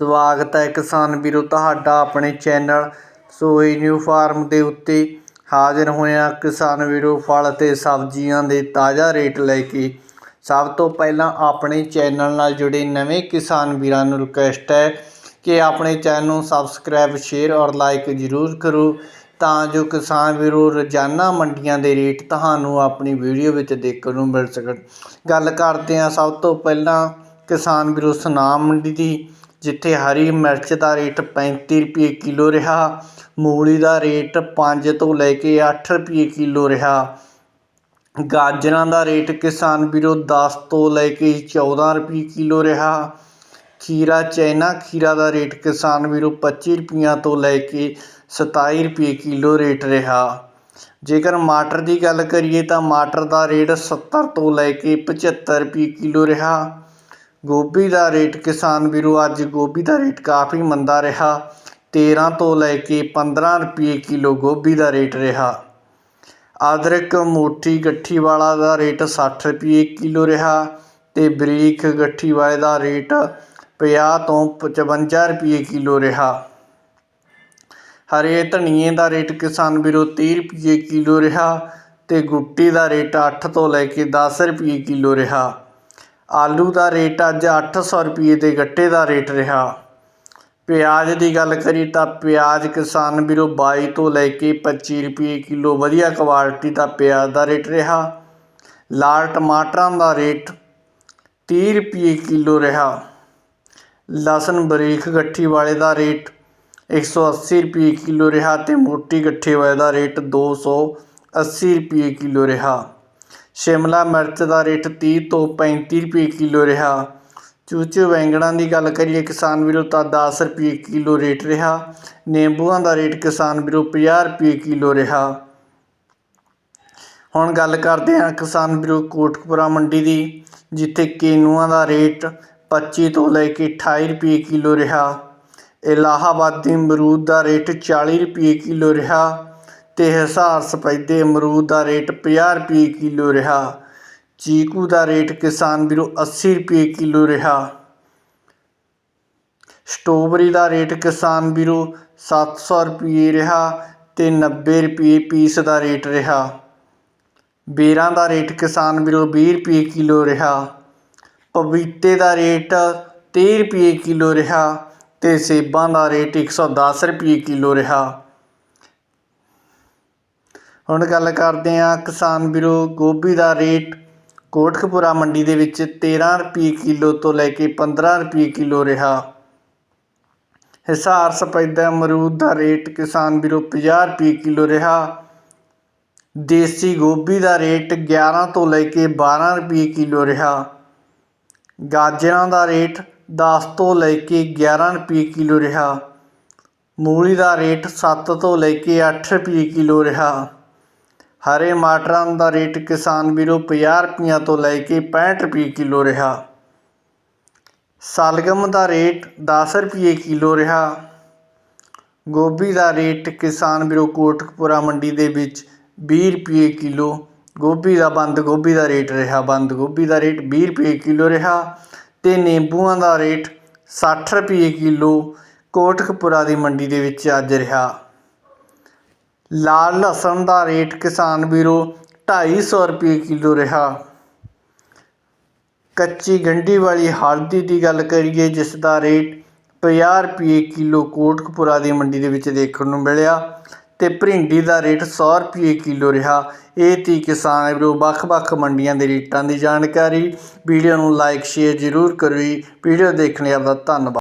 ਸਵਾਗਤ ਹੈ ਕਿਸਾਨ ਵੀਰੋ, ਤੁਹਾਡਾ ਆਪਣੇ ਚੈਨਲ ਸੋਈ ਨਿਊ ਫਾਰਮ ਦੇ ਉੱਤੇ ਹਾਜ਼ਰ ਹੋਇਆ ਕਿਸਾਨ ਵੀਰੋ, ਫਲ ਅਤੇ ਸਬਜ਼ੀਆਂ ਦੇ ਤਾਜ਼ਾ ਰੇਟ ਲੈ ਕੇ ਸਭ ਤੋਂ ਪਹਿਲਾਂ ਆਪਣੇ ਚੈਨਲ ਨਾਲ ਜੁੜੇ ਨਵੇਂ ਕਿਸਾਨ ਵੀਰਾਂ ਨੂੰ ਰਿਕੁਐਸਟ ਹੈ ਕਿ ਆਪਣੇ ਚੈਨਲ ਨੂੰ ਸਬਸਕ੍ਰਾਈਬ ਸ਼ੇਅਰ ਔਰ ਲਾਈਕ ਜ਼ਰੂਰ ਕਰੋ ਤਾਂ ਜੋ ਕਿਸਾਨ ਵੀਰੋ ਰੋਜ਼ਾਨਾ ਮੰਡੀਆਂ ਦੇ ਰੇਟ ਤੁਹਾਨੂੰ ਆਪਣੀ ਵੀਡੀਓ ਵਿੱਚ ਦੇਖਣ ਨੂੰ ਮਿਲ ਸਕਣ। ਗੱਲ ਕਰਦੇ ਹਾਂ ਸਭ ਤੋਂ ਪਹਿਲਾਂ ਕਿਸਾਨ ਵੀਰੋ, ਸੁਨਾਮ ਮੰਡੀ ਦੀ। ਜਿੱਥੇ ਹਰੀ ਮਿਰਚ ਦਾ ਰੇਟ 35 ਰੁਪਏ ਕਿਲੋ ਰਿਹਾ, ਮੂਲੀ ਦਾ ਰੇਟ ਪੰਜ ਤੋਂ ਲੈ ਕੇ ਅੱਠ ਰੁਪਏ ਕਿਲੋ ਰਿਹਾ। ਗਾਜਰਾਂ ਦਾ ਰੇਟ ਕਿਸਾਨ ਵੀਰੋ ਦਸ ਤੋਂ ਲੈ ਕੇ 14 ਰੁਪਏ ਕਿਲੋ ਰਿਹਾ। ਖੀਰਾ ਚਾਈਨਾ ਖੀਰਾ ਦਾ ਰੇਟ ਕਿਸਾਨ ਵੀਰੋ 25 ਰੁਪਈਆਂ ਤੋਂ ਲੈ ਕੇ 27 ਰੁਪਏ ਕਿਲੋ ਰੇਟ ਰਿਹਾ। ਜੇਕਰ ਮਟਰ ਦੀ ਗੱਲ ਕਰੀਏ ਤਾਂ ਮਟਰ ਦਾ ਰੇਟ 70 ਤੋਂ ਲੈ ਕੇ 75 ਰੁਪਏ ਕਿਲੋ ਰਿਹਾ। ਗੋਭੀ ਦਾ ਰੇਟ ਕਿਸਾਨ ਵੀਰੋ ਅੱਜ ਗੋਭੀ ਦਾ ਰੇਟ ਕਾਫੀ ਮੰਦਾ ਰਿਹਾ। 13 ਤੋਂ ਲੈ ਕੇ 15 ਰੁਪਏ ਕਿਲੋ ਗੋਭੀ ਦਾ ਰੇਟ ਰਿਹਾ। ਅਦਰਕ ਮੋਟੀ ਗੱਠੀ ਵਾਲਾ ਦਾ ਰੇਟ 60 ਰੁਪਏ ਕਿਲੋ ਰਿਹਾ ਤੇ ਬਰੀਕ ਗੱਠੀ ਵਾਲੇ ਦਾ ਰੇਟ 50 ਤੋਂ 55 ਰੁਪਏ ਕਿਲੋ ਰਿਹਾ। ਹਰੇ ਧਨੀਏ ਦਾ ਰੇਟ ਕਿਸਾਨ ਵੀਰੋ 30 ਰੁਪਏ ਕਿਲੋ ਰਿਹਾ ਤੇ ਗੁੱਟੀ ਦਾ ਰੇਟ 8 ਤੋਂ ਲੈ ਕੇ 10 ਰੁਪਏ ਕਿਲੋ ਰਿਹਾ। ਆਲੂ ਦਾ ਰੇਟ ਅੱਜ ਅੱਠ ਸੌ ਰੁਪਈਏ ਦੇ ਗੱਟੇ ਦਾ ਰੇਟ ਰਿਹਾ। ਪਿਆਜ਼ ਦੀ ਗੱਲ ਕਰੀ ਤਾਂ ਪਿਆਜ਼ ਕਿਸਾਨ ਵੀਰੋ ਬਾਈ ਤੋਂ ਲੈ ਕੇ 25 ਰੁਪਏ ਕਿਲੋ ਵਧੀਆ ਕੁਆਲਿਟੀ ਦਾ ਪਿਆਜ਼ ਦਾ ਰੇਟ ਰਿਹਾ। ਲਾਲ ਟਮਾਟਰਾਂ ਦਾ ਰੇਟ 30 ਰੁਪਏ ਕਿਲੋ ਰਿਹਾ। ਲਸਣ ਬਰੀਕ ਗੱਠੀ ਵਾਲੇ ਦਾ ਰੇਟ 180 ਰੁਪਏ ਕਿਲੋ ਰਿਹਾ ਤੇ ਮੋਟੀ ਗੱਠੀ ਵਾਲੇ ਦਾ ਰੇਟ 280 ਰੁਪਏ ਕਿਲੋ ਰਿਹਾ। ਸ਼ਿਮਲਾ ਮਿਰਚ ਦਾ ਰੇਟ 30 ਤੋਂ 35 ਰੁਪਏ ਕਿਲੋ ਰਿਹਾ। ਚੂਚੇ ਵੈਂਗਣਾਂ ਦੀ ਗੱਲ ਕਰੀਏ, ਕਿਸਾਨ ਵੀਰੋ ਤਾਂ 10 ਰੁਪਏ ਕਿਲੋ ਰੇਟ ਰਿਹਾ। ਨਿੰਬੂਆਂ ਦਾ ਰੇਟ ਕਿਸਾਨ ਵੀਰੋ 50 ਰੁਪਏ ਕਿਲੋ ਰਿਹਾ। ਹੁਣ ਗੱਲ ਕਰਦੇ ਹਾਂ ਕਿਸਾਨ ਵੀਰੋ ਕੋਟਕਪੁਰਾ ਮੰਡੀ ਦੀ, ਜਿੱਥੇ ਕੇਨੂਆਂ ਦਾ ਰੇਟ 25 ਤੋਂ ਲੈ ਕੇ 28 ਰੁਪਏ ਕਿਲੋ ਰਿਹਾ। ਇਲਾਹਾਬਾਦੀ ਅਮਰੂਦ ਦਾ ਰੇਟ 40 ਰੁਪਏ ਕਿਲੋ ਰਿਹਾ। ਤੇ ਹਿਸਾਰ ਸਫੈਦੇ ਅਮਰੂਦ ਦਾ ਰੇਟ 50 ਰੁਪਏ ਕਿਲੋ ਰਿਹਾ। ਚੀਕੂ ਦਾ ਰੇਟ ਕਿਸਾਨ ਵੀਰੋ 80 ਰੁਪਏ ਕਿਲੋ ਰਿਹਾ। ਸਟ੍ਰਾਬੇਰੀ ਦਾ ਰੇਟ ਕਿਸਾਨ ਵੀਰੋ 700 ਰੁਪਏ ਰਿਹਾ ਤੇ 90 ਰੁਪਏ ਪੀਸ ਦਾ ਰੇਟ ਰਿਹਾ। ਬੇਰਾਂ ਦਾ ਰੇਟ ਕਿਸਾਨ ਵੀਰੋ 20 ਰੁਪਏ ਕਿਲੋ ਰਿਹਾ। ਪਪੀਤੇ ਦਾ ਰੇਟ 30 ਰੁਪਏ ਕਿਲੋ ਰਿਹਾ ਤੇ ਸੇਬਾਂ ਦਾ ਰੇਟ 110 ਰੁਪਏ ਕਿਲੋ ਰਿਹਾ। ਹੁਣ ਗੱਲ ਕਰਦੇ ਹਾਂ ਕਿਸਾਨ ਵੀਰੋ ਗੋਭੀ ਦਾ ਰੇਟ ਕੋਟਕਪੁਰਾ ਮੰਡੀ ਦੇ ਵਿੱਚ 13 ਰੁਪਏ ਕਿਲੋ ਤੋਂ ਲੈ ਕੇ 15 ਰੁਪਏ ਕਿਲੋ ਰਿਹਾ। ਹਿਸਾਰ ਸਪੈਦਾ ਅਮਰੂਦ ਦਾ ਰੇਟ ਕਿਸਾਨ ਵੀਰੋ 50 ਰੁਪਏ ਕਿਲੋ ਰਿਹਾ। ਦੇਸੀ ਗੋਭੀ ਦਾ ਰੇਟ 11 ਤੋਂ ਲੈ ਕੇ 12 ਰੁਪਏ ਕਿਲੋ ਰਿਹਾ। ਗਾਜਰਾਂ ਦਾ ਰੇਟ 10 ਤੋਂ ਲੈ ਕੇ 11 ਰੁਪਏ ਕਿਲੋ ਰਿਹਾ। ਮੂਲੀ ਦਾ ਰੇਟ 7 ਤੋਂ ਲੈ ਕੇ 8 ਰੁਪਏ ਕਿਲੋ ਰਿਹਾ। ਹਰੇ ਮਟਰਾਂ ਦਾ ਰੇਟ ਕਿਸਾਨ ਵੀਰੋ 50 ਰੁਪਈਆਂ ਤੋਂ ਲੈ ਕੇ 65 ਰੁਪਏ ਕਿਲੋ ਰਿਹਾ। ਸਲਗਮ ਦਾ ਰੇਟ 10 ਰੁਪਏ ਕਿਲੋ ਰਿਹਾ। ਗੋਭੀ ਦਾ ਰੇਟ ਕਿਸਾਨ ਵੀਰੋ ਕੋਟਕਪੁਰਾ ਮੰਡੀ ਦੇ ਵਿੱਚ 20 ਰੁਪਏ ਕਿਲੋ। ਗੋਭੀ ਦਾ ਬੰਦ ਗੋਭੀ ਦਾ ਰੇਟ ਰਿਹਾ, ਬੰਦ ਗੋਭੀ ਦਾ ਰੇਟ 20 ਰੁਪਏ ਕਿਲੋ ਰਿਹਾ ਤੇ ਨਿੰਬੂਆਂ ਦਾ ਰੇਟ 60 ਰੁਪਏ ਕਿਲੋ ਕੋਟਕਪੁਰਾ ਦੀ ਮੰਡੀ ਦੇ ਵਿੱਚ ਅੱਜ ਰਿਹਾ। ਲਾਲ ਲਸਣ ਦਾ ਰੇਟ ਕਿਸਾਨ ਵੀਰੋ 250 ਰੁਪਏ ਕਿਲੋ ਰਿਹਾ। ਕੱਚੀ ਗੰਢੀ ਵਾਲੀ ਹਲਦੀ ਦੀ ਗੱਲ ਕਰੀਏ, ਜਿਸ ਦਾ ਰੇਟ 50 ਰੁਪਏ ਕਿਲੋ ਕੋਟਕਪੁਰਾ ਦੀ ਮੰਡੀ ਦੇ ਵਿੱਚ ਦੇਖਣ ਨੂੰ ਮਿਲਿਆ ਤੇ ਭਿੰਡੀ ਦਾ ਰੇਟ 100 ਰੁਪਏ ਕਿਲੋ ਰਿਹਾ। ਇਹ ਤੀ ਕਿਸਾਨ ਵੀਰੋ ਵੱਖ-ਵੱਖ ਮੰਡੀਆਂ ਦੇ ਰੇਟਾਂ ਦੀ ਜਾਣਕਾਰੀ। ਵੀਡੀਓ ਨੂੰ ਲਾਈਕ, ਸ਼ੇਅਰ ਜ਼ਰੂਰ ਕਰੋ ਵੀਡੀਓ ਦੇਖਣ ਲਈ ਆਪਦਾ ਧੰਨਵਾਦ।